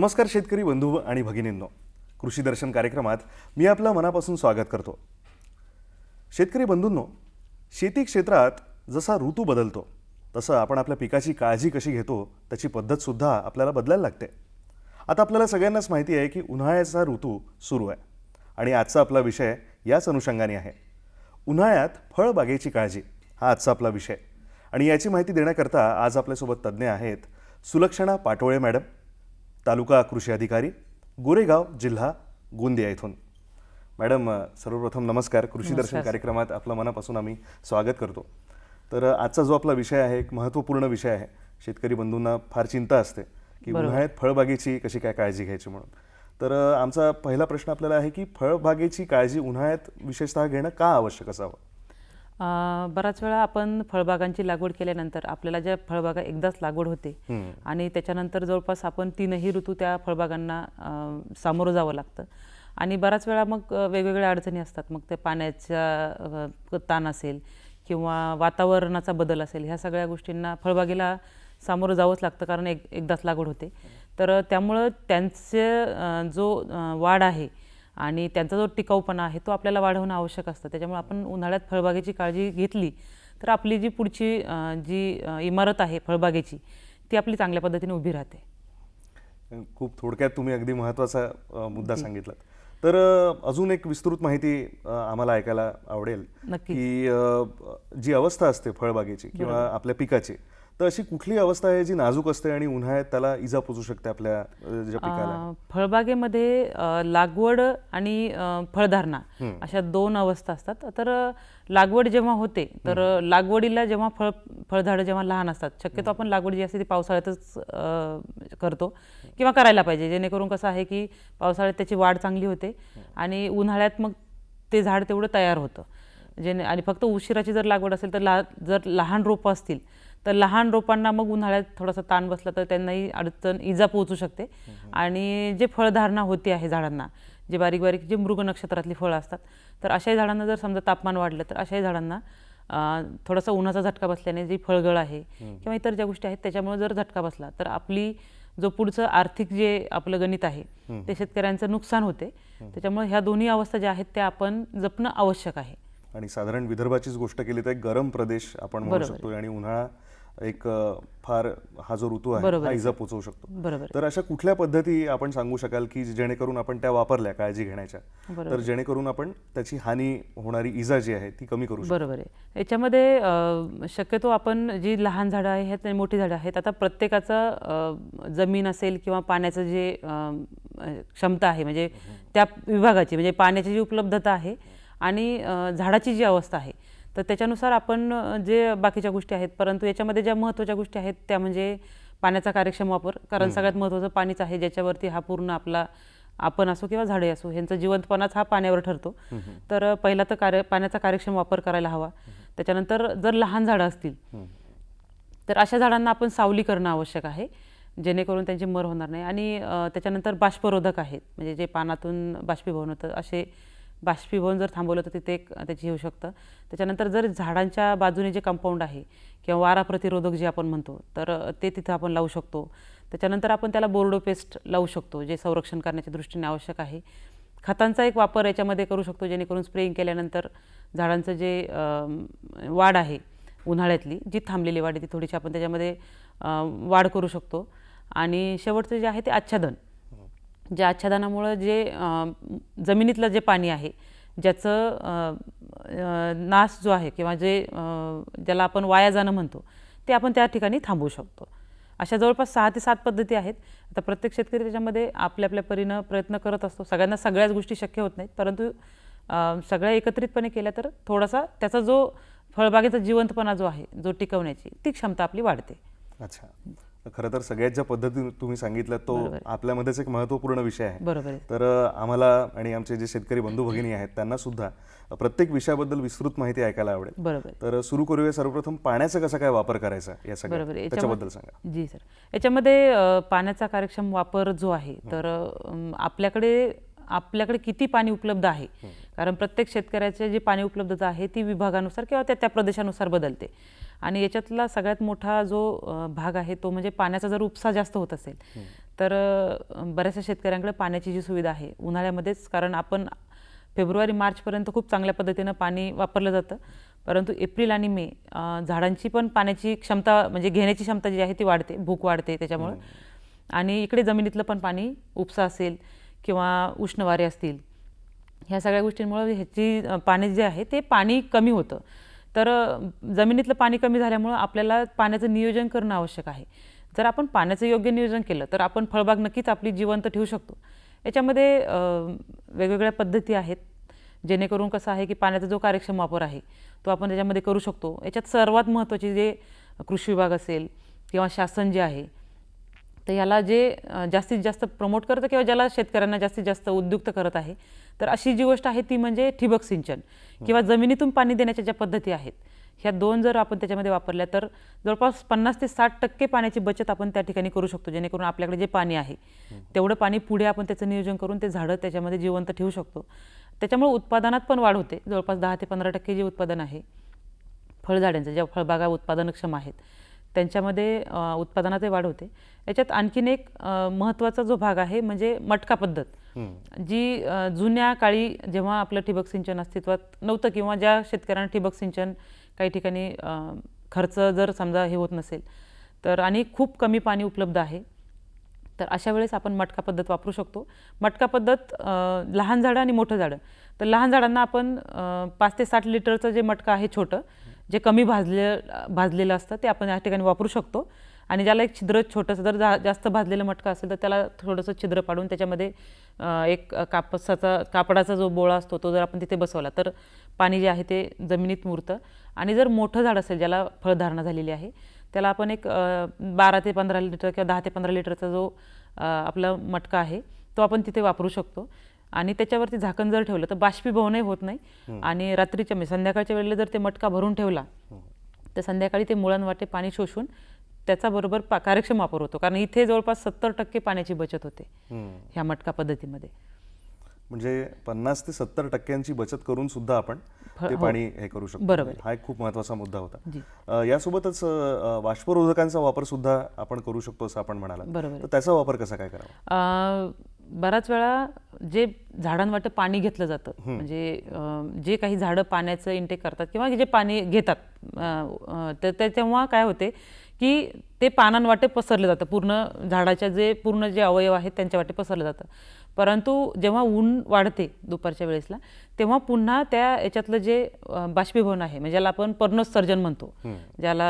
नमस्कार शेतकरी बंधू आणि भगिनींनो. कृषी दर्शन कार्यक्रमात मी आपलं मनापासून स्वागत करतो. शेतकरी बंधूंनो शेती क्षेत्रात जसा ऋतू बदलतो तसं आपण आपल्या पिकाची काळजी कशी घेतो त्याची पद्धतसुद्धा आपल्याला बदलायला लागते. आता आपल्याला सगळ्यांनाच माहिती आहे की उन्हाळ्याचा ऋतू सुरू आहे आणि आजचा आपला विषय याच अनुषंगाने आहे. उन्हाळ्यात फळबागेची काळजी हा आजचा आपला विषय. आणि याची माहिती देण्याकरता आज आपल्यासोबत तज्ज्ञ आहेत सुलक्षणा पाटोळे मॅडम तालुका कृषी अधिकारी गोरेगाव जिल्हा गोंदिया इथून. मॅडम सर्वप्रथम नमस्कार. कृषी दर्शन कार्यक्रमात आपलं मनापासून आम्ही स्वागत करतो. तर आजचा जो आपला विषय आहे एक महत्त्वपूर्ण विषय आहे. शेतकरी बंधूंना फार चिंता असते की उन्हाळ्यात फळबागेची कशी काय काळजी घ्यायची म्हणून. तर आमचा पहिला प्रश्न आपल्याला आहे की फळबागेची काळजी उन्हाळ्यात विशेषतः घेणं का आवश्यक असावं? बराच वेळा आपण फळबागांची लागवड केल्यानंतर आपल्याला ज्या फळबागा एकदाच लागवड होते आणि त्याच्यानंतर जवळपास आपण तीनही ऋतू त्या फळबागांना सामोरं जावं लागतं. आणि बराच वेळा मग वेगवेगळ्या अडचणी असतात. मग ते पाण्याचा ताण असेल किंवा वातावरणाचा बदल असेल ह्या सगळ्या गोष्टींना फळबागेला सामोरं जावंच लागतं कारण एक एकदाच लागवड होते. तर त्यामुळं त्यांचे जो वाढ आहे आणि त्यांचा जो टिकाऊपणा आहे तो आपल्याला वाढवणं आवश्यक असतं. त्याच्यामुळे आपण उन्हाळ्यात फळबागेची काळजी घेतली तर आपली जी पुढची जी इमारत आहे फळबागेची ती आपली चांगल्या पद्धतीने उभी राहते. खूप थोडक्यात तुम्ही अगदी महत्त्वाचा मुद्दा सांगितला तर अजून एक विस्तृत माहिती आम्हाला ऐकायला आवडेल. की जी अवस्था असते फळबागेची किंवा आपल्या पिकाची तर अशी कुठली अवस्था आहे जी नाजूक असते आणि उन्हाळ्यात त्याला इजा पोचू शकते आपल्या ज्या पिकाला? फळबागेमध्ये लागवड आणि फळधारणा अशा दोन अवस्था असतात. तर लागवड जेव्हा होते तर लागवडीला जेव्हा फळ फळझाडं जेव्हा लहान असतात शक्यतो आपण लागवड जी असते ती पावसाळ्यातच करतो किंवा करायला पाहिजे. जेणेकरून कसं आहे की पावसाळ्यात त्याची वाढ चांगली होते आणि उन्हाळ्यात मग ते झाड तेवढं तयार होतं. जेणे आणि फक्त उशिराची जर लागवड असेल तर ला जर लहान रोपं असतील तर लहान रोपांना मग उन्हाळ्यात थोडासा ताण बसला तर त्यांनाही अडचण इजा पोहोचू शकते. आणि जे फळधारणा होते आहे झाडांना जे बारीक बारीक जे मृग नक्षत्रातली फळं असतात तर अशाही झाडांना जर समजा तापमान वाढलं तर अशाही झाडांना थोडासा उन्हाचा झटका बसल्याने जी फळगळ आहे किंवा इतर ज्या गोष्टी आहेत त्याच्यामुळे जर झटका बसला तर आपली जो पुढचं आर्थिक जे आपलं गणित आहे ते शेतकऱ्यांचं नुकसान होते. त्याच्यामुळे ह्या दोन्ही अवस्था ज्या आहेत त्या आपण जपणं आवश्यक आहे. आणि साधारण विदर्भाचीच गोष्ट केली तर गरम प्रदेश आपण म्हणू. शकतो आणि उन्हाळा एक फार हा जो ऋतू आहे हा. इजा पोचवू शकतो. बरोबर तर अशा कुठल्या पद्धती आपण सांगू शकाल की जेणेकरून आपण त्या वापरल्या काळजी घेण्याच्या. तर जेणेकरून आपण त्याची हानी होणारी इजा जी आहे ती कमी करू शकतो. बरोबर आहे. याच्यामध्ये शक्यतो आपण जी लहान झाडं आहेत आणि मोठी झाडं आहेत आता प्रत्येकाचं जमीन असेल किंवा पाण्याचं जे क्षमता आहे म्हणजे त्या विभागाची म्हणजे पाण्याची जी उपलब्धता आहे आणि झाडाची जी अवस्था आहे तर त्याच्यानुसार आपण जे बाकीच्या गोष्टी आहेत परंतु याच्यामध्ये ज्या महत्त्वाच्या गोष्टी आहेत त्या म्हणजे पाण्याचा कार्यक्षम वापर. कारण सगळ्यात महत्त्वाचं पाणीच आहे ज्याच्यावरती हा पूर्ण आपला आपण असो किंवा झाडे असो ह्यांचा जिवंतपणाच हा पाण्यावर ठरतो. तर पहिला तर कार्य पाण्याचा कार्यक्षम वापर करायला हवा. त्याच्यानंतर जर लहान झाडं असतील तर अशा झाडांना आपण सावली करणं आवश्यक आहे जेणेकरून त्यांची मर होणार नाही. आणि त्याच्यानंतर बाष्परोधक आहेत म्हणजे जे पानातून बाष्पीभवन होतं असे बाष्पीभवन जर थांबवलं तर तिथे एक त्याची होऊ शकतं. त्याच्यानंतर जर झाडांच्या बाजूने जे कंपाऊंड आहे किंवा वारा प्रतिरोधक जे आपण म्हणतो तर ते तिथं आपण लावू शकतो. त्याच्यानंतर आपण त्याला बोर्डो पेस्ट लावू शकतो जे संरक्षण करण्याच्या दृष्टीने आवश्यक आहे. खतांचा एक वापर याच्यामध्ये करू शकतो जेणेकरून स्प्रेइंग केल्यानंतर झाडांचं जे वाढ आहे उन्हाळ्यातली जी थांबलेली वाढ आहे ती थोडीशी आपण त्याच्यामध्ये वाढ करू शकतो. आणि शेवटचं जे आहे ते आच्छादन. ज्या आच्छादनामुळं जे जमिनीतलं जे पाणी आहे ज्याचं नाश जो आहे किंवा जे ज्याला आपण वाया जाणं म्हणतो ते आपण त्या ठिकाणी थांबवू शकतो. अशा जवळपास सहा ते सात पद्धती आहेत. आता प्रत्येक शेतकरी त्याच्यामध्ये आपल्या आपल्या परीनं प्रयत्न करत असतो. सगळ्यांना सगळ्याच गोष्टी शक्य होत नाहीत. परंतु सगळ्या एकत्रितपणे केल्या तर थोडासा त्याचा जो फळबागेचा जिवंतपणा जो आहे जो टिकवण्याची ती क्षमता आपली वाढते. अच्छा. खरं तर सगळ्यात ज्या पद्धती तुम्ही सांगितलं तो आपल्यामध्येच एक महत्त्वपूर्ण विषय आहे. बरोबर तर आम्हाला आणि आमचे जे शेतकरी बंधू भगिनी आहेत त्यांना सुद्धा प्रत्येक विषयाबद्दल विस्तृत माहिती ऐकायला आवडेल. बरोबर. तर सुरू करूया. सर्वप्रथम पाण्याचा कसा काय वापर करायचा या सगळ्या. त्याच्याबद्दल सांगा. जी सर. याच्यामध्ये पाण्याचा कार्यक्षम वापर जो आहे तर आपल्याकडे आपल्याकडे किती पाणी उपलब्ध आहे? कारण प्रत्येक शेतकऱ्याचे जे पाणी उपलब्धता आहे ती विभागानुसार किंवा त्या त्या प्रदेशानुसार बदलते. आणि याच्यातला सगळ्यात मोठा जो भाग आहे तो म्हणजे पाण्याचा जर उपसा जास्त होत असेल तर बऱ्याचशा शेतकऱ्यांकडे पाण्याची जी सुविधा आहे उन्हाळ्यामध्येच कारण आपण फेब्रुवारी मार्चपर्यंत खूप चांगल्या पद्धतीनं पाणी वापरलं जातं. परंतु एप्रिल आणि मे झाडांची पण पाण्याची क्षमता म्हणजे घेण्याची क्षमता जी आहे ती वाढते भूक वाढते त्याच्यामुळं. आणि इकडे जमिनीतलं पण पाणी उपसा असेल किंवा उष्ण वारे असतील ह्या सगळ्या गोष्टींमुळं ह्याची पाणी जे आहे ते पाणी कमी होतं. तर जमिनीतलं पाणी कमी झाल्यामुळं आपल्याला पाण्याचं नियोजन करणं आवश्यक आहे. जर आपण पाण्याचं योग्य नियोजन केलं तर आपण फळबाग नक्कीच आपली जिवंत ठेवू शकतो. याच्यामध्ये वेगवेगळ्या पद्धती आहेत. जेणेकरून कसं आहे की पाण्याचा जो कार्यक्षम वापर आहे तो आपण त्याच्यामध्ये करू शकतो. याच्यात सर्वात महत्त्वाचे जे कृषी विभाग असेल किंवा शासन जे आहे तर याला जे जास्तीत जास्त प्रमोट करतं किंवा ज्याला शेतकऱ्यांना जास्तीत जास्त उद्युक्त करत आहे तर अशी जी गोष्ट आहे ती म्हणजे ठिबक सिंचन किंवा जमिनीतून पाणी देण्याच्या ज्या पद्धती आहेत ह्या दोन जर आपण त्याच्यामध्ये वापरल्या तर जवळपास पन्नास ते साठ टक्के पाण्याची बचत आपण त्या ठिकाणी करू शकतो जेणेकरून आपल्याकडे जे पाणी आहे तेवढं पाणी पुढे आपण त्याचं नियोजन करून ते झाडं त्याच्यामध्ये जिवंत ठेवू शकतो. त्याच्यामुळे उत्पादनात पण वाढ होते. जवळपास दहा ते पंधरा टक्के जे उत्पादन आहे फळझाडांचं ज्या फळबागा उत्पादनक्षम आहेत त्यांच्यामध्ये अ, उत्पादनातही वाढ होते. याच्यात आणखीन एक अ, महत्त्वाचा जो भाग आहे म्हणजे मटका पद्धत. जी जुन्या काळी जेव्हा आपलं ठिबक सिंचन अस्तित्वात नव्हतं किंवा ज्या शेतकऱ्यांना ठिबक सिंचन काही ठिकाणी खर्च जर समजा हे होत नसेल तर आणि खूप कमी पाणी उपलब्ध आहे तर अशा वेळेस आपण मटका पद्धत वापरू शकतो. मटका पद्धत लहान झाडं आणि मोठं झाडं. तर लहान झाडांना आपण पाच ते साठ लिटरचं जे मटका आहे छोटं जे कमी भाजले भाजलेलं असतं ते आपण या ठिकाणी वापरू शकतो. आणि ज्याला एक छिद्र छोटंसं जर जा जास्त भाजलेलं मटका असेल तर त्याला थोडंसं छिद्र पाडून त्याच्यामध्ये एक कापसाचा कापडाचा जो बोळा असतो तो जर आपण तिथे बसवला तर पाणी जे आहे ते जमिनीत मुरतं. आणि जर मोठं झाड असेल ज्याला फळधारणा झालेली आहे त्याला आपण एक बारा ते पंधरा लिटर किंवा दहा ते पंधरा लिटरचा जो आपला मटका आहे तो आपण तिथे वापरू शकतो. आणि त्याच्यावरती झाकण जर ठेवलं तर बाष्पीभवनही होत नाही. आणि रात्रीच्या म्हणजे संध्याकाळच्या वेळेला जर ते मटका भरून ठेवला तर संध्याकाळी ते मुळांवाटे पाणी शोषून त्याचा बरोबर कार्यक्षम वापर होतो. कारण इथे जवळपास सत्तर टक्के पाण्याची बचत होते. ह्या मटका पद्धतीमध्ये. म्हणजे पन्नास ते सत्तर टक्क्यांची बचत करून सुद्धा आपण ते पाणी हे करू शकतो. बरोबर. हा एक खूप महत्त्वाचा मुद्दा होता. यासोबतच बाष्परोधकांचा वापर सुद्धा आपण करू शकतो असं आपण म्हणाला बरोबर. त्याचा वापर कसा काय करावा? बराच वेळा जे झाडांवाटे पाणी घेतलं जातं म्हणजे जे काही झाडं पाण्याचं इंटेक करतात किंवा जे पाणी घेतात तर ते तेव्हा काय होते की ते पानांवाटे पसरलं जातं. पूर्ण झाडाच्या जे पूर्ण जे अवयव आहेत त्यांच्या वाटे पसरलं जातं. परंतु जेव्हा ऊन वाढते दुपारच्या वेळेसला तेव्हा पुन्हा त्या याच्यातलं जे बाष्पीभवन आहे म्हणजे ज्याला आपण पर्णोत्सर्जन म्हणतो ज्याला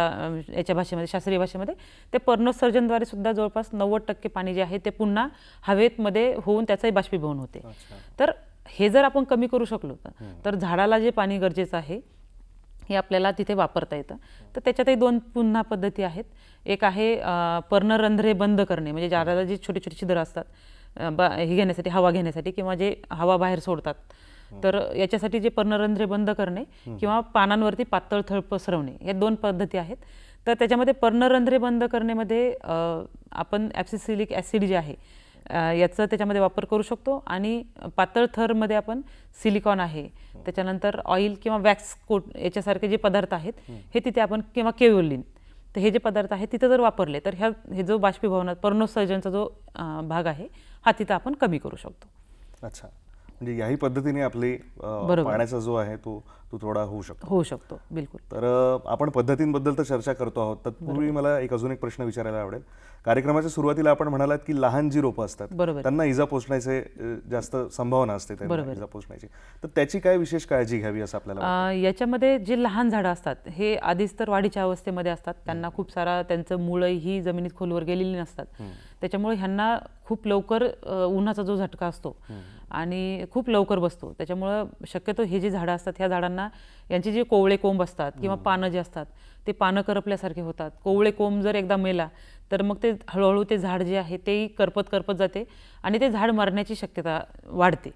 याच्या भाषेमध्ये शास्त्रीय भाषेमध्ये ते पर्णोत्सर्जनद्वारे सुद्धा जवळपास नव्वद टक्के पाणी जे आहे ते पुन्हा हवेतमध्ये होऊन त्याचंही बाष्पीभवन होते. तर हे जर आपण कमी करू शकलो तर झाडाला जे पाणी गरजेचं आहे हे आपल्याला तिथे वापरता येतं. तर त्याच्यातही दोन पुन्हा पद्धती आहेत. एक आहे पर्णरंध्रे बंद करणे. म्हणजे ज्याला जी छोटी छोटी छिद्र असतात बा ब हे घेण्यासाठी हवा घेण्यासाठी किंवा जे हवा बाहेर सोडतात. तर याच्यासाठी जे पर्णरंध्रे बंद करणे किंवा पानांवरती पातळ थळ पसरवणे या दोन पद्धती आहेत. तर त्याच्यामध्ये पर्णरंध्रे बंद करण्यामध्ये आपण ॲप्सिसिलिक ॲसिड जे आहे याचा त्याच्यामध्ये वापर करू शकतो. आणि पातळ थरमध्ये आपण सिलिकॉन आहे त्याच्यानंतर ऑइल किंवा वॅक्स कोट याच्यासारखे जे पदार्थ आहेत हे तिथे आपण किंवा केओलिन तर हे जे पदार्थ आहेत तिथं जर वापरले तर ह्या हे जो बाष्पीभवनात पर्णोत्सर्जनचा जो भाग आहे हा तिथं आपण कमी करू शकतो. अच्छा. म्हणजे याही पद्धतीने आपली. पाण्याचा जो आहे तो तो थोडा होऊ शकतो. होऊ शकतो बिलकुल. तर आपण पद्धतींबद्दल तर चर्चा करतो आहोत तत्पूर्वी मला एक अजून एक प्रश्न विचारायला आवडेल. कार्यक्रमाच्या सुरुवातीला आपण म्हणालात की लहान जी रोपं असतात बरोबर. त्यांना इजा पोचण्याचे जास्त संभावना असते इजा पोचण्याची तर त्याची काय विशेष काळजी घ्यावी असं आपल्याला याच्यामध्ये जे लहान झाडं असतात हे आधीच तर वाढीच्या अवस्थेमध्ये असतात. त्यांना खूप सारा त्यांचं मुळंही जमिनीत खोलवर गेलेली नसतात. त्याच्यामुळे ह्यांना खूप लवकर उन्हाचा जो झटका असतो आणि खूप लवकर बसतो. त्याच्यामुळं शक्यतो हे जे झाडं असतात ह्या झाडांना यांचे जे कोवळे कोंब असतात किंवा पानं जे असतात ते पानं करपल्यासारखे होतात. कोवळे कोंब जर एकदा मेला तर मग ते हळूहळू ते झाड जे आहे तेही करपत करपत जाते आणि ते झाड मरण्याची शक्यता वाढते.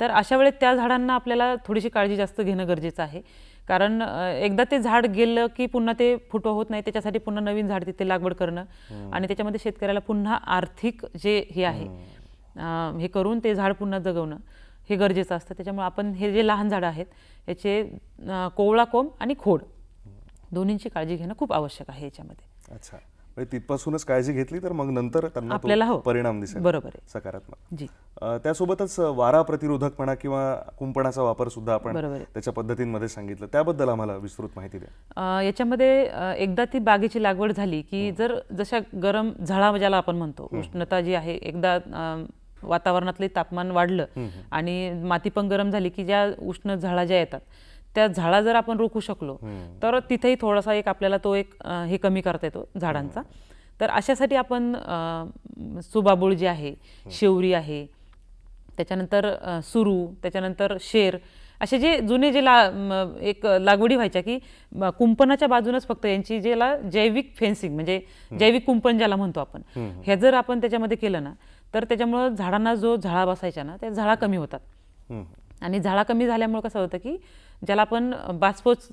तर अशा वेळेस त्या झाडांना आपल्याला थोडीशी काळजी जास्त घेणं गरजेचं आहे. कारण एकदा ते झाड गेलं की पुन्हा ते फुटवा होत नाही त्याच्यासाठी पुन्हा नवीन झाड तिथे लागवड करणं आणि त्याच्यामध्ये शेतकऱ्याला पुन्हा आर्थिक जे हे आहे हे करून ते झाड पुन्हा जगवणं हे गरजेचं असतं. त्याच्यामुळे आपण हे जे लहान झाडं आहेत याचे कोवळा कोंब आणि खोड दोन्हींची काळजी घेणं खूप आवश्यक आहे याच्यामध्ये. अच्छा. म्हणजे तिथपासूनच काळजी घेतली तर मग नंतर त्यांना आपल्याला हो. परिणाम दिसेल. बरोबर आहे. सकारात्मक. जी. त्यासोबतच वारा प्रतिरोधक म्हणा किंवा कुंपणाचा वापर सुद्धा आपण. त्याच्या पद्धतींमध्ये सांगितलं. त्याबद्दल आम्हाला विस्तृत माहिती द्या. याच्यामध्ये एकदा ती बागेची लागवड झाली की जर जशा गरम झळा ज्याला आपण म्हणतो उष्णता जी आहे एकदा वातावरणातले तापमान वाढलं आणि माती पण गरम झाली की ज्या उष्ण झळा ज्या येतात त्या झाडा जर आपण रोखू शकलो तर तिथेही थोडासा एक आपल्याला तो एक हे कमी करता येतो झाडांचा. तर अशासाठी आपण सुबाबूळ जी आहे शेवरी आहे त्याच्यानंतर सुरू त्याच्यानंतर शेर असे जे जुने जे ला एक लागवडी व्हायच्या की कुंपणाच्या बाजूनच फक्त यांची ज्याला जैविक फेन्सिंग म्हणजे जैविक कुंपण ज्याला म्हणतो आपण हे जर आपण त्याच्यामध्ये केलं ना तर त्याच्यामुळं झाडांना जो झळा बसायचा ना त्या झळा कमी होतात. आणि झाडा कमी झाल्यामुळे कसं होतं की ज्याला आपण बाष्पोच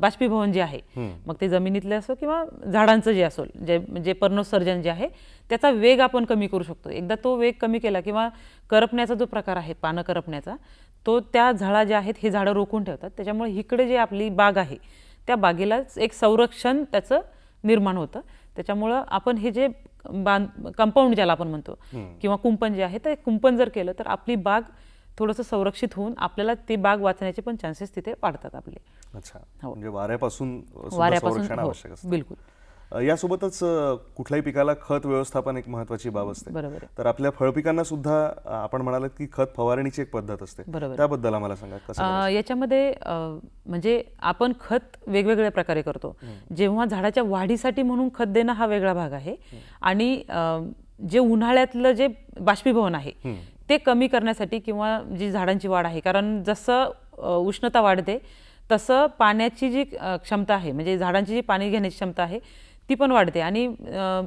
बाष्पीभवन जे आहे मग ते जमिनीतले असो किंवा झाडांचं जे असो जे जे पर्णोत्सर्जन जे आहे त्याचा वेग आपण कमी करू शकतो. एकदा तो वेग कमी केला किंवा करपण्याचा जो प्रकार आहे पानं करपण्याचा तो त्या झाडा ज्या आहेत हे झाडं रोखून ठेवतात. त्याच्यामुळे इकडे जे आपली बाग आहे त्या बागेलाच एक संरक्षण त्याचं निर्माण होतं. त्याच्यामुळं आपण हे जे बांध कंपाऊंड ज्याला आपण म्हणतो किंवा कुंपण जे आहे ते कुंपण जर केलं तर आपली बाग थोडंसं संरक्षित होऊन आपल्याला ती बाग वाचण्याचे पण चान्सेस तिथे वाढतात आपले. अच्छा. हो. म्हणजे वाऱ्यापासून वाऱ्यापासून हो, बिलकुल. यासोबतच कुठल्याही पिकाला खत व्यवस्थापन एक महत्वाची बाब असते. बरोबर तर आपल्या फळपिकांना सुद्धा आपण म्हणालात की खत फवारणीची एक पद्धत असते. बरोबर. त्याबद्दल आम्हाला सांगा कसं याच्यामध्ये म्हणजे आपण खत वेगवेगळ्या प्रकारे करतो. जेव्हा झाडाच्या वाढीसाठी म्हणून खत देणं हा वेगळा भाग आहे आणि जे उन्हाळ्यातलं जे बाष्पीभवन आहे ते कमी करण्यासाठी किंवा जी झाडांची वाढ आहे कारण जसं उष्णता वाढते तसं पाण्याची जी क्षमता आहे म्हणजे झाडांची जी पाणी घेण्याची क्षमता आहे ती पण वाढते. आणि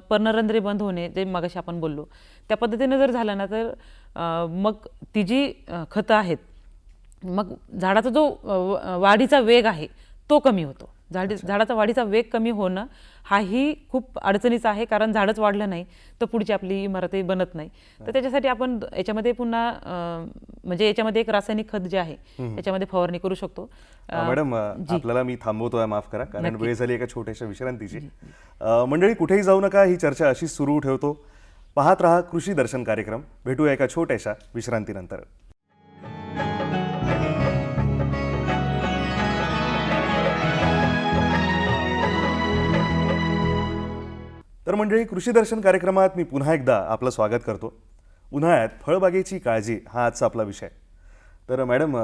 पर्णरंध्रे बंद होणे जे मगाशी आपण बोललो त्या पद्धतीनं जर झालं ना तर मग ती जी खतं आहेत मग झाडाचा जो व- वाढीचा वेग आहे तो कमी होतो. झाडी झाडाचा वाढीचा वेग कमी होणं हाही खूप अडचणीचा आहे कारण झाडच वाढलं नाही तर पुढची आपली इमारतही बनत नाही. तर त्याच्यासाठी आपण याच्यामध्ये पुन्हा म्हणजे याच्यामध्ये एक रासायनिक खत जे आहे याच्यामध्ये फवारणी करू शकतो. मॅडम आपल्याला मी थांबवतोय माफ करा कारण वेळ झाली एका छोट्याशा विश्रांतीची. मंडळी कुठेही जाऊ नका ही चर्चा अशीच सुरू ठेवतो. पाहत रहा कृषी दर्शन कार्यक्रम. भेटूया एका छोट्याशा विश्रांतीनंतर. तर मंडळी कृषी दर्शन कार्यक्रमात मी पुन्हा एकदा आपलं स्वागत करतो. उन्हाळ्यात फळबागेची काळजी हा आजचा आपला विषय. तर मॅडम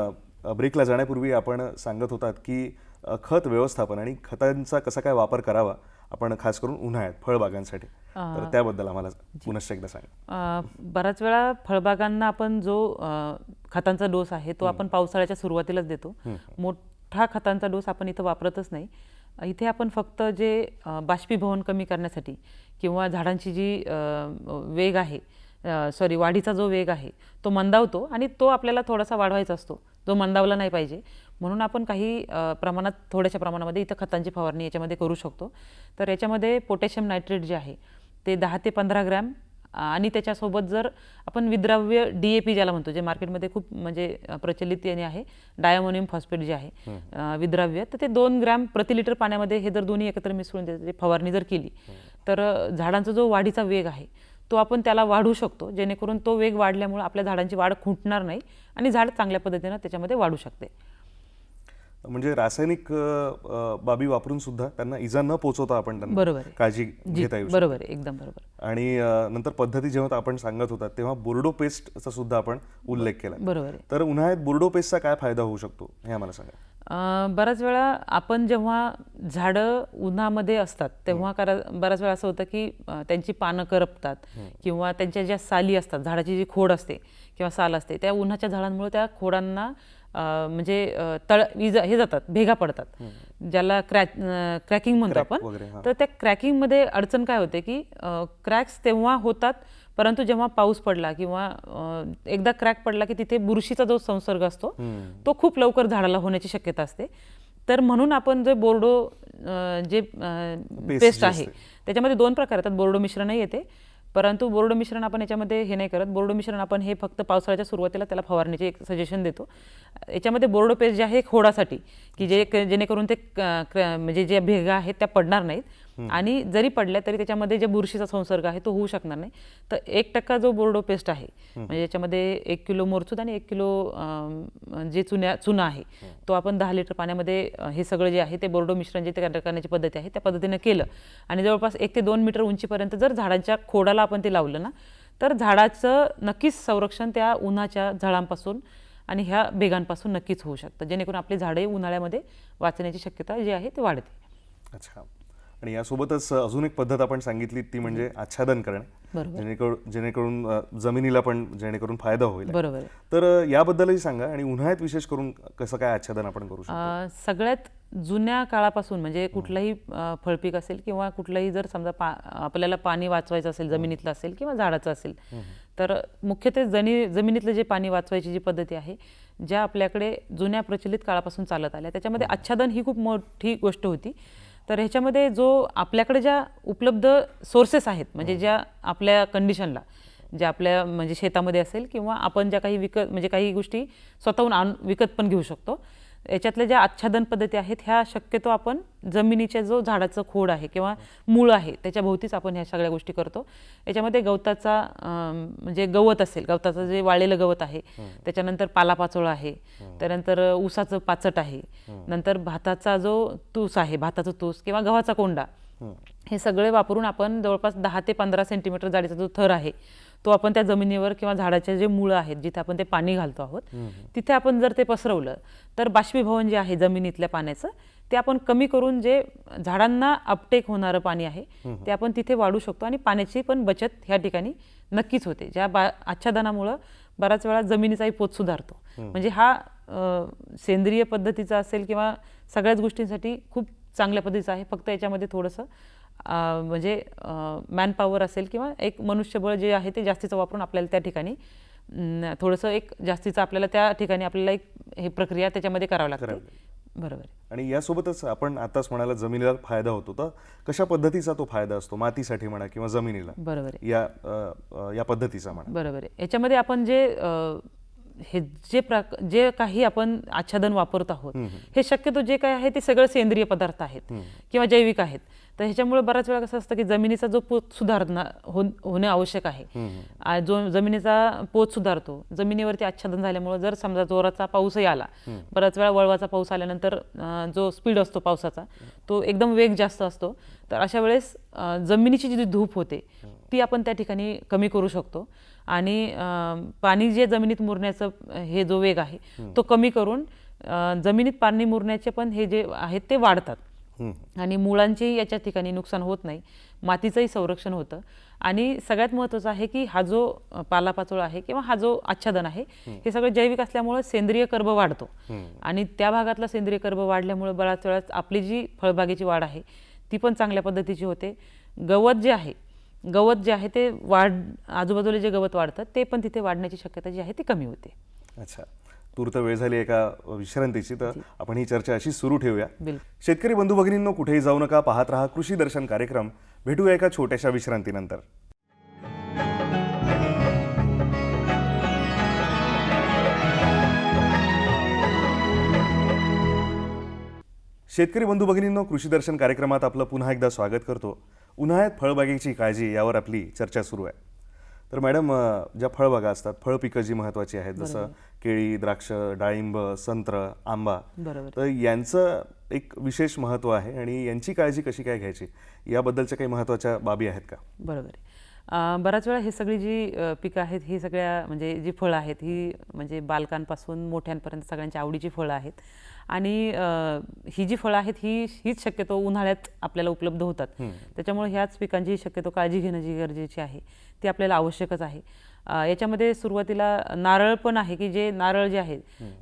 ब्रेकला जाण्यापूर्वी आपण सांगत होतात की खत व्यवस्थापन आणि खतांचा कसा काय वापर करावा आपण खास करून उन्हाळ्यात फळबागांसाठी. तर त्याबद्दल आम्हाला पुनश्च एकदा सांगा. बऱ्याच वेळा फळबागांना आपण जो खतांचा डोस आहे तो आपण पावसाळ्याच्या सुरुवातीलाच देतो. मोठा खतांचा डोस आपण इथं वापरतच नाही. इथे आपण फक्त जे बाष्पीभवन कमी करण्यासाठी किंवा झाडांची जी वेग आहे सॉरी वाढीचा जो वेग आहे तो मंदावतो आणि तो आपल्याला थोडासा वाढवायचा असतो. जो मंदावला नाही पाहिजे. म्हणून आपण काही प्रमाणात थोड्याशा प्रमाणामध्ये इथं खतांची फवारणी याच्यामध्ये करू शकतो. तर याच्यामध्ये पोटॅशियम नायट्रेट जे आहे ते दहा ते पंधरा ग्रॅम आणि त्याच्यासोबत जर आपण विद्राव्य डी ए पी ज्याला म्हणतो जे मार्केटमध्ये खूप म्हणजे प्रचलित याने आहे डायमोनियम फॉस्फेट जे आहे विद्राव्य तर ते दोन ग्रॅम प्रति लिटर पाण्यामध्ये हे जर दोन्ही एकत्र मिसळून त्याची फवारणी जर केली तर झाडांचा जो वाढीचा वेग आहे तो आपण त्याला वाढवू शकतो जेणेकरून तो वेग वाढल्यामुळे आपल्या झाडांची वाढ खुंटणार नाही आणि झाड चांगल्या पद्धतीनं त्याच्यामध्ये वाढू शकते. म्हणजे रासायनिक बाबी वापरून सुद्धा त्यांना इजा न पोचवता आपण त्यांना बरोबर. काळजी घेता येऊ बरोबर एकदम बरोबर. आणि नंतर पद्धती जेव्हा आपण सांगत होता तेव्हा बोर्डो पेस्टचा सुद्धा आपण उल्लेख केला. बरोबर तर उन्हाळ्यात बोर्डो पेस्टचा काय फायदा होऊ शकतो हे आम्हाला सांगा. बऱ्याच वेळा आपण जेव्हा झाडं उन्हामध्ये असतात तेव्हा करा बऱ्याच वेळा असं होतं की त्यांची पानं करपतात किंवा त्यांच्या ज्या साली असतात झाडाची जी खोड असते किंवा साल असते त्या उन्हाच्या झाडांमुळे त्या खोडांना म्हणजे तळ विजा हे जातात भेगा पडतात. ज्याला क्रॅक क्रॅकिंग म्हणतो आपण. तर त्या क्रॅकिंगमध्ये अडचण काय होते की क्रॅक्स तेव्हा होतात परंतु जेव्हा पाऊस पडला किंवा एकदा क्रॅक पडला की तिथे बुरशीचा जो संसर्ग असतो तो खूप लवकर झाडाला होण्याची शक्यता असते. तर म्हणून आपण जे बोर्डो जे पेस्ट आहे त्याच्यामध्ये दोन प्रकार येतात. बोर्डो मिश्रणही येते. परंतु बोर्ड मिश्रण आपण याच्यामध्ये हे नाही करत. बोर्ड मिश्रण आपण हे फक्त पावसाळ्याच्या सुरुवातीला त्याला फवारण्याचे एक सजेशन देतो. याच्यामध्ये बोर्डो पेस्ट जे आहे खोडासाठी की जे जेणेकरून ते क- म्हणजे जे भेगा आहेत त्या पडणार नाहीत. आणि जरी पडल्या तरी त्याच्यामध्ये जे बुरशीचा संसर्ग आहे तो होऊ शकणार नाही. तर एक टक्का जो बोर्डो पेस्ट आहे म्हणजे याच्यामध्ये एक किलो मोरचूद आणि एक किलो जे चुन्या चुना आहे तो आपण दहा लिटर पाण्यामध्ये हे सगळं जे आहे ते बोर्डो मिश्रण जे ते तयार करण्याची पद्धती आहे त्या पद्धतीनं केलं. आणि जवळपास एक ते दोन मीटर उंचीपर्यंत जर झाडांच्या खोडाला आपण ते लावलं ना तर झाडाचं नक्कीच संरक्षण त्या उन्हाच्या झाडांपासून आणि ह्या बेगांपासून नक्कीच होऊ शकतं. जेणेकरून आपली झाडे उन्हाळ्यामध्ये वाचण्याची शक्यता जी आहे ती वाढते. अच्छा. आणि यासोबतच अजून एक पद्धत आपण सांगितली ती म्हणजे आच्छादन करणे. जेणेकरून जेणेकरून जमिनीला पण जेणेकरून फायदा होईल. बरोबर. तर याबद्दलही सांगा आणि उन्हाळ्यात विशेष करून कसं काय आच्छादन आपण करू शकतो? सगळ्यात जुन्या काळापासून म्हणजे कुठलंही फळपीक असेल किंवा कुठलंही जर समजा पा आपल्याला पाणी वाचवायचं असेल जमिनीतलं असेल किंवा झाडाचं असेल तर मुख्यत्वे जनी जमिनीतलं जे पाणी वाचवायची जी पद्धती आहे ज्या आपल्याकडे जुन्या प्रचलित काळापासून चालत आल्या. त्याच्यामध्ये आच्छादन ही खूप मोठी गोष्ट होती. तर ह्याच्यामध्ये जो आपल्याकडे ज्या उपलब्ध सोर्सेस आहेत म्हणजे ज्या आपल्या कंडिशनला ज्या आपल्या म्हणजे शेतामध्ये असेल किंवा आपण ज्या काही विकत म्हणजे काही गोष्टी स्वतःहून आण विकत पण घेऊ शकतो. याच्यातल्या ज्या आच्छादन पद्धती आहेत ह्या शक्यतो आपण जमिनीच्या जो झाडाचं खोड आहे किंवा मूळ आहे त्याच्या भोवतीच आपण ह्या सगळ्या गोष्टी करतो. याच्यामध्ये गवताचा म्हणजे गवत असेल गवताचं जे वाळलेलं गवत आहे त्याच्यानंतर पालापाचोळा आहे त्यानंतर ऊसाचं पाचट आहे नंतर भाताचा जो तूस आहे भाताचं तूस किंवा गव्हाचा कोंडा हे. सगळे वापरून आपण जवळपास दहा ते पंधरा सेंटीमीटर जाडीचा जो थर आहे तो आपण त्या जमिनीवर किंवा झाडाचे जे मुळं आहेत जिथे आपण ते पाणी घालतो आहोत तिथे आपण जर ते पसरवलं तर बाष्पीभवन जे आहे जमिनीतल्या पाण्याचं ते आपण कमी करून जे झाडांना अपटेक होणारं पाणी आहे ते आपण तिथे वाढू शकतो आणि पाण्याची पण बचत ह्या ठिकाणी नक्कीच होते ज्या बा आच्छादनामुळं बऱ्याच वेळा जमिनीचाही पोत सुधारतो. म्हणजे हा सेंद्रिय पद्धतीचा असेल किंवा सगळ्याच गोष्टींसाठी खूप चांगल्या पद्धतीचा आहे फक्त याच्यामध्ये थोडंसं म्हणजे मॅनपॉवर असेल किंवा एक मनुष्यबळ जे आहे ते जास्तीचं वापरून आपल्याला त्या ठिकाणी थोडंसं एक जास्तीचं आपल्याला त्या ठिकाणी आपल्याला एक हे प्रक्रिया त्याच्यामध्ये करावी लागते. बरोबर. आणि यासोबतच आपण आताच म्हणाला जमिनीला फायदा होतो. तर कशा पद्धतीचा तो फायदा असतो? मातीसाठी म्हणा किंवा जमिनीला? बरोबर या या पद्धतीचा म्हणा. बरोबर आहे. याच्यामध्ये आपण जे हे जे प्रक जे काही आपण आच्छादन वापरत आहोत हे शक्यतो जे काही आहे ते सगळं सेंद्रिय पदार्थ आहेत किंवा जैविक आहेत. तर ह्याच्यामुळे बऱ्याच वेळा कसं असतं की जमिनीचा जो पोत सुधारणा होणे आवश्यक आहे. जो जमिनीचा पोत सुधारतो जमिनीवरती आच्छादन झाल्यामुळे जर समजा जोराचा पाऊसही आला बऱ्याच वेळा वळवाचा पाऊस आल्यानंतर जो स्पीड असतो पावसाचा तो एकदम वेग जास्त असतो. तर अशा वेळेस जमिनीची जी धूप होते ती आपण त्या ठिकाणी कमी करू शकतो. आणि पाणी जे जमिनीत मुरण्याचं हे जो वेग आहे तो कमी करून जमिनीत पाणी मुरण्याचे पण हे जे आहेत ते वाढतात. आणि मुळांचेही याच्या ठिकाणी नुकसान होत नाही. मातीचंही संरक्षण होतं. आणि सगळ्यात महत्त्वाचं आहे की हा जो पालापाचोळा आहे किंवा हा जो आच्छादन आहे हे सगळं जैविक असल्यामुळे सेंद्रिय कर्ब वाढतो. आणि त्या भागातला सेंद्रिय कर्ब वाढल्यामुळे बऱ्याच वेळा आपली जी फळबागेची वाढ आहे ती पण चांगल्या पद्धतीची होते. गवत जे आहे गवत जे आहे ते वाढ आजूबाजूला जे गवत वाढतं ते पण तिथे वाढण्याची शक्यता जी आहे ती कमी होते. अच्छा. तूर्त वेळ झाली एका विश्रांतीची तर आपण ही चर्चा अशी सुरू ठेवूया. शेतकरी बंधू भगिनींनो कुठेही जाऊ नका पाहत रहा कृषी दर्शन कार्यक्रम. भेटूया एका छोट्याशा विश्रांतीनंतर. शेतकरी बंधू भगिनींनो कृषी दर्शन कार्यक्रमात आपलं पुन्हा एकदा स्वागत करतो. उन्हाळ्यात फळबागेची काळजी यावर आपली चर्चा सुरू आहे. तर मॅडम ज्या फळबागा असतात फळ पिकं जी महत्वाची आहेत जसं केळी द्राक्ष डाळिंब संत्र आंबा बरोबर. तर यांचं एक विशेष महत्त्व आहे आणि यांची काळजी कशी काय घ्यायची? याबद्दलच्या काही महत्त्वाच्या बाबी आहेत का? बरोबर. बऱ्याच वेळा हे सगळी जी पिकं आहेत ही सगळ्या म्हणजे जी फळं आहेत ही म्हणजे बालकांपासून मोठ्यांपर्यंत सगळ्यांच्या आवडीची फळं आहेत. आणि ही जी फळं आहेत ही हीच शक्यतो उन्हाळ्यात आपल्याला उपलब्ध होतात. त्याच्यामुळे ह्याच पिकांची शक्यतो काळजी घेणं जी गरजेची आहे ती आपल्याला आवश्यकच आहे. याच्यामध्ये सुरुवातीला नारळ पण आहे की जे नारळ जे आहे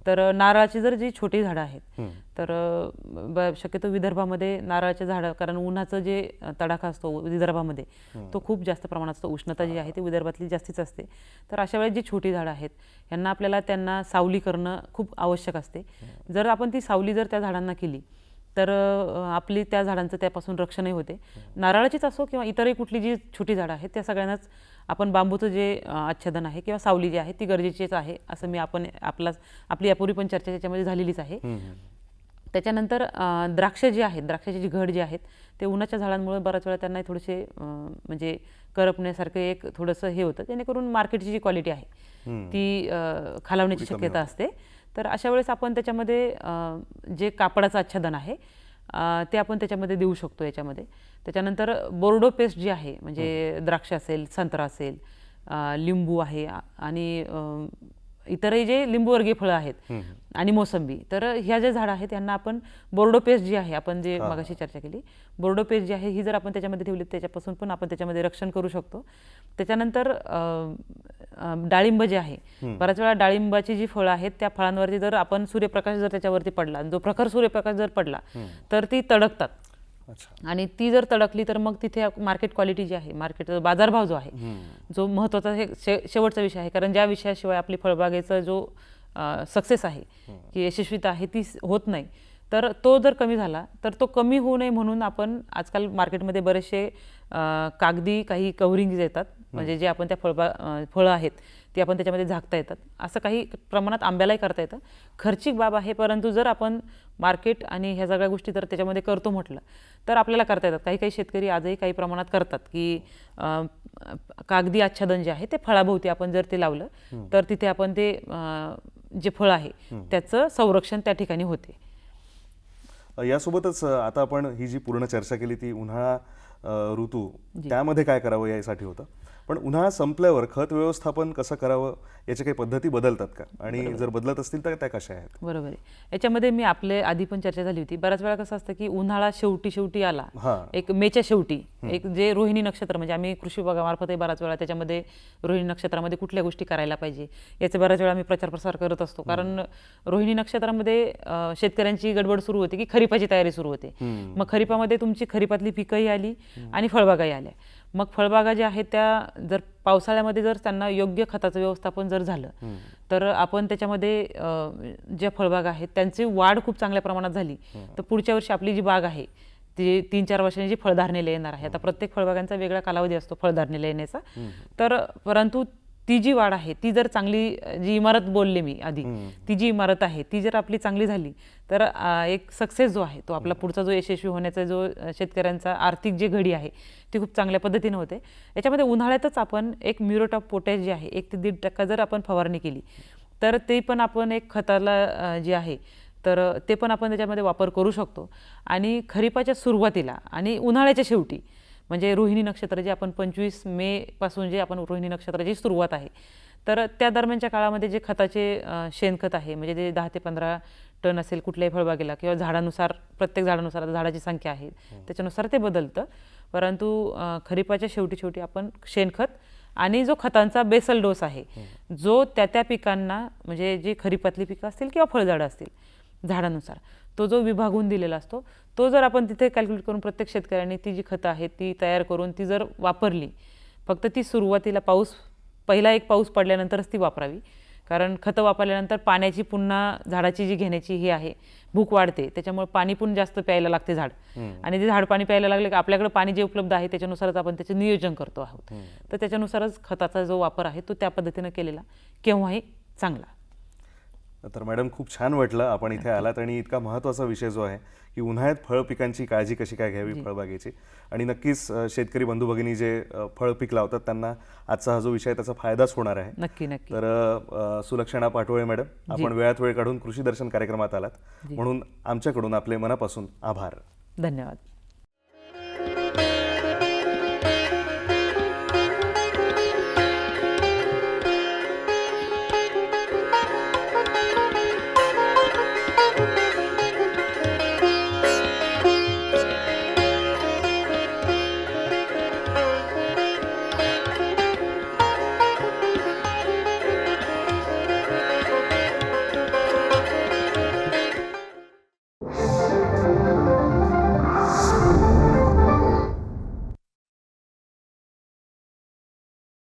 तर नारळाची जर जी छोटी झाडं आहेत तर शक्यतो विदर्भामध्ये नारळाच्या झाडं कारण उन्हाचं जे तडाखा असतो विदर्भामध्ये तो खूप जास्त प्रमाणात असतो. उष्णता जी आहे ती विदर्भातली जास्तीच असते. तर अशा वेळेस जी छोटी झाडं आहेत यांना आपल्याला त्यांना सावली करणं खूप आवश्यक असते. जर आपण ती सावली जर त्या झाडांना केली तर आपली त्या झाडांचं त्यापासून रक्षणही होते. नारळाचीच असो किंवा इतरही कुठली जी छोटी झाडं आहेत त्या सगळ्यांनाच आपण बांबूचं जे आच्छादन आहे किंवा सावली जी आहे ती गरजेचीच आहे असं मी आपण आपला आपली यापूर्वी पण चर्चा त्याच्यामध्ये झालेलीच आहे. त्याच्यानंतर द्राक्ष जी आहेत द्राक्षाची जी घड जी आहेत ते उन्हाच्या झाडांमुळे बऱ्याच वेळा त्यांना थोडेसे म्हणजे करपण्यासारखं एक थोडंसं हे होतं जेणेकरून मार्केटची जी क्वालिटी आहे ती खालावण्याची शक्यता असते. तर अशा वेळेस आपण त्याच्यामध्ये जे कापडाचं आच्छादन आहे ते आपण त्याच्यामध्ये देऊ शकतो याच्यामध्ये. त्याच्यानंतर बोर्डो पेस्ट जी आहे म्हणजे द्राक्ष असेल संत्रा असेल लिंबू आहे आणि इतरही जे लिंबूवर्गीय फळं आहेत आणि मोसंबी तर ह्या ज्या झाडं आहेत यांना आपण बोर्डो पेस्ट जी आहे आपण जे मगाशी चर्चा केली बोर्डो पेस्ट जी आहे ही जर आपण त्याच्यामध्ये ठेवली त्याच्यापासून पण आपण त्याच्यामध्ये रक्षण करू शकतो. त्याच्यानंतर डाळिंब जे आहे बऱ्याच वेळा डाळिंबाची जी फळं आहेत त्या फळांवरती जर आपण सूर्यप्रकाश जर त्याच्यावरती पडला जो प्रखर सूर्यप्रकाश जर पडला तर ती तडकतात. आणि ती जर तडकली तर मग तिथे मार्केट क्वालिटी जी आहे मार्केट बाजारभाव जो आहे जो महत्त्वाचा हे शे शेवटचा विषय आहे. कारण ज्या विषयाशिवाय आपली फळबागेचा जो सक्सेस आहे की यशस्वीता आहे ती होत नाही. तर तो जर कमी झाला तर तो कमी होऊ नये म्हणून आपण आजकाल मार्केटमध्ये बरेचसे कागदी काही कव्हरिंग येतात. म्हणजे जे आपण त्या फळबा फळं आहेत ती आपण त्याच्यामध्ये झाकता येतात. असं काही प्रमाणात आंब्यालाही करता येतं. खर्चिक बाब आहे परंतु जर आपण मार्केट आणि ह्या सगळ्या गोष्टी जर त्याच्यामध्ये करतो म्हटलं. तर आपल्याला करता येतात. काही काही शेतकरी आजही काही प्रमाणात करतात की कागदी आच्छादन जे आहे ते फळाभोवती आपण जर ते लावलं तर तिथे आपण ते जे फळ आहे त्याचं संरक्षण त्या ठिकाणी होते. यासोबतच आता आपण ही जी पूर्ण चर्चा केली ती उन्हाळा ऋतू त्यामध्ये काय करावं यासाठी होतं? पण उन्हाळा संपल्यावर खत व्यवस्थापन कसं करावं? याच्या काही पद्धती बदलतात का? आणि जर बदलत असतील तर त्या कशा आहेत? बरोबर आहे. याच्यामध्ये मी आपले आधी पण चर्चा झाली होती. बऱ्याच वेळा कसं असतं की उन्हाळा शेवटी शेवटी आला एक मेच्या शेवटी. एक जे रोहिणी नक्षत्र म्हणजे आम्ही कृषी विभागामार्फतही बऱ्याच वेळा त्याच्यामध्ये रोहिणी नक्षत्रामध्ये कुठल्या गोष्टी करायला पाहिजे याचे बऱ्याच वेळा आम्ही प्रचार प्रसार करत असतो. कारण रोहिणी नक्षत्रामध्ये शेतकऱ्यांची गडबड सुरू होते की खरीपाची तयारी सुरू होते. मग खरीपामध्ये तुमची खरीपातली पिकंही आली आणि फळबागाही आल्या. मग फळबागा ज्या आहेत त्या जर पावसाळ्यामध्ये जर त्यांना योग्य खताचं व्यवस्थापन जर झालं तर आपण त्याच्यामध्ये ज्या फळबागा आहेत त्यांची वाढ खूप चांगल्या प्रमाणात झाली. तर पुढच्या वर्षी आपली जी बाग आहे ती तीन चार वर्षांनी जी फळधारणेला येणार आहे. आता प्रत्येक फळबागांचा वेगळा कालावधी असतो फळधारणेला येण्याचा. तर परंतु ती जी वाढ आहे ती जर चांगली जी इमारत बोलले मी आधी ती जी इमारत आहे ती जर आपली चांगली झाली तर एक सक्सेस जो आहे तो आपला पुढचा जो यशस्वी होण्याचा जो शेतकऱ्यांचा आर्थिक जे घडी आहे ती खूप चांगल्या पद्धतीने होते. याच्यामध्ये उन्हाळ्यातच आपण एक म्युरोट ऑफ पोटॅश जे आहे एक ते दीड टक्का जर आपण फवारणी केली तर ते पण आपण एक खताला जे आहे तर ते पण आपण त्याच्यामध्ये वापर करू शकतो. आणि खरीपाच्या सुरुवातीला आणि उन्हाळ्याच्या शेवटी म्हणजे रोहिणी नक्षत्र जे आपण पंचवीस मे पासून जे आपण रोहिणी नक्षत्राची सुरुवात आहे. तर त्या दरम्यानच्या काळामध्ये जे खताचे शेणखत आहे म्हणजे जे दहा ते पंधरा टन असेल कुठल्याही फळबागेला किंवा झाडानुसार प्रत्येक झाडानुसार आता झाडाची संख्या आहे त्याच्यानुसार ते बदलतं. परंतु खरीपाच्या शेवटी शेवटी आपण शेणखत आणि जो खतांचा बेसल डोस आहे जो त्या त्या पिकांना म्हणजे जी खरीपातली पिकं असतील किंवा फळझाडं असतील झाडानुसार. तो जो विभागून दिलेला असतो तो जर आपण तिथे कॅल्क्युलेट करून प्रत्येक शेतकऱ्यांनी ती जी खतं आहेत ती तयार करून ती जर वापरली फक्त ती सुरुवातीला पाऊस पहिला एक पाऊस पडल्यानंतरच ती वापरावी. कारण खतं वापरल्यानंतर पाण्याची पुन्हा झाडाची जी घेण्याची ही आहे भूक वाढते त्याच्यामुळे पाणी पण जास्त प्यायला लागते झाड. आणि ते झाड पाणी प्यायला लागले की आपल्याकडे पाणी जे उपलब्ध आहे त्याच्यानुसारच आपण त्याचे नियोजन करतो आहोत. तर त्याच्यानुसारच खताचा जो वापर आहे तो त्या पद्धतीनं केलेला केव्हाही चांगला. तर मॅडम खूप छान वाटलं आपण इथे आलात आणि इतका महत्त्वाचा विषय जो आहे की उन्हाळ्यात फळ पिकांची काळजी कशी काय घ्यावी फळबागेची? आणि नक्कीच शेतकरी बंधू भगिनी जे फळ पीक लावतात त्यांना आजचा हा जो विषय त्याचा फायदाच होणार आहे. नक्की नक्की. तर सुलक्षणा पाटोळे मॅडम आपण वेळात वेळ काढून कृषी दर्शन कार्यक्रमात आलात. म्हणून आमच्याकडून आपले मनापासून आभार. धन्यवाद.